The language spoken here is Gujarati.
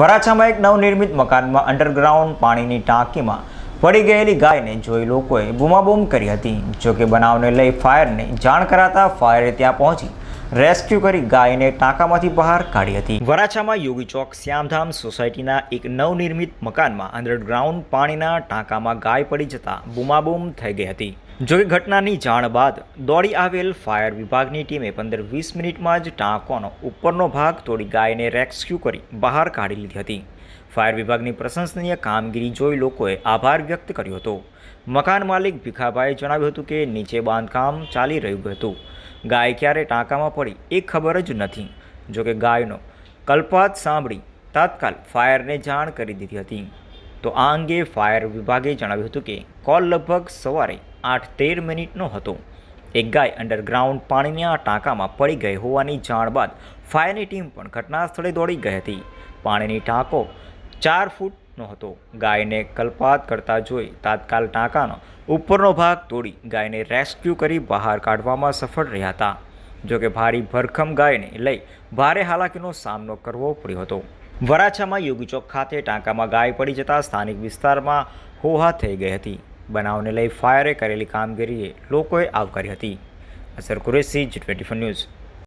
વરાછામાં એક નવનિર્મિત મકાનમાં અંડરગ્રાઉન્ડ પાણીની ટાંકીમાં પડી ગયેલી ગાયને જોઈ લોકોએ બૂમાબૂમ કરી હતી. જોકે બનાવને લઈ ફાયરને જાણ કરાતા ફાયરે ત્યાં પહોંચી રેસ્ક્યુ કરી ગાયને ટાંકામાંથી બહાર કાઢી હતી. વરાછામાં યોગી ચોક શ્યામધામ સોસાયટીના એક નવનિર્મિત મકાનમાં અંડરગ્રાઉન્ડ પાણીના ટાંકામાં ગાય પડી જતા બૂમાબૂમ થઈ ગઈ હતી. જોકે ઘટનાની જાણ બાદ દોડી આવેલ ફાયર વિભાગની ટીમે પંદર વીસ મિનિટમાં જ ટાંકોનો ઉપરનો ભાગ તોડી ગાયને રેસ્ક્યુ કરી બહાર કાઢી લીધી હતી. ફાયર વિભાગની પ્રશંસનીય કામગીરી જોઈ લોકોએ આભાર વ્યક્ત કર્યો હતો. મકાન માલિક ભીખાભાઈએ જણાવ્યું હતું કે નીચે બાંધકામ ચાલી રહ્યું હતું. ગાય ક્યારે ટાંકામાં પડી એ ખબર જ નથી. જોકે ગાયનો કલ્પાત સાંભળી તાત્કાલ ફાયરને જાણ કરી દીધી હતી. તો આ અંગે ફાયર વિભાગે જણાવ્યું હતું કે કોલ લગભગ સવારે આઠ તેર મિનિટનો હતો. એક ગાય અંડરગ્રાઉન્ડ પાણીના ટાંકામાં પડી ગઈ હોવાની જાણ બાદ ફાયરની ટીમ પણ ઘટના સ્થળે દોડી ગઈ હતી. પાણીની ટાંકો ચાર ફૂટનો હતો. ગાયને કલ્પાત કરતા જોઈ તાત્કાલ ટાંકાનો ઉપરનો ભાગ તોડી ગાયને રેસ્ક્યુ કરી બહાર કાઢવામાં સફળ રહ્યા હતા. જોકે ભારી ભરખમ ગાયને લઈ ભારે હાલાકીનો સામનો કરવો પડ્યો હતો. વરાછામાં યોગી ચોક ખાતે ટાંકામાં ગાય પડી જતા સ્થાનિક વિસ્તારમાં હોહા થઈ ગઈ હતી. બનાવને લઈ ફાયરે કરેલી કામગીરીએ લોકોએ આવકારી હતી. અસર કુરેશી જી ટ્વેન્ટી ન્યૂઝ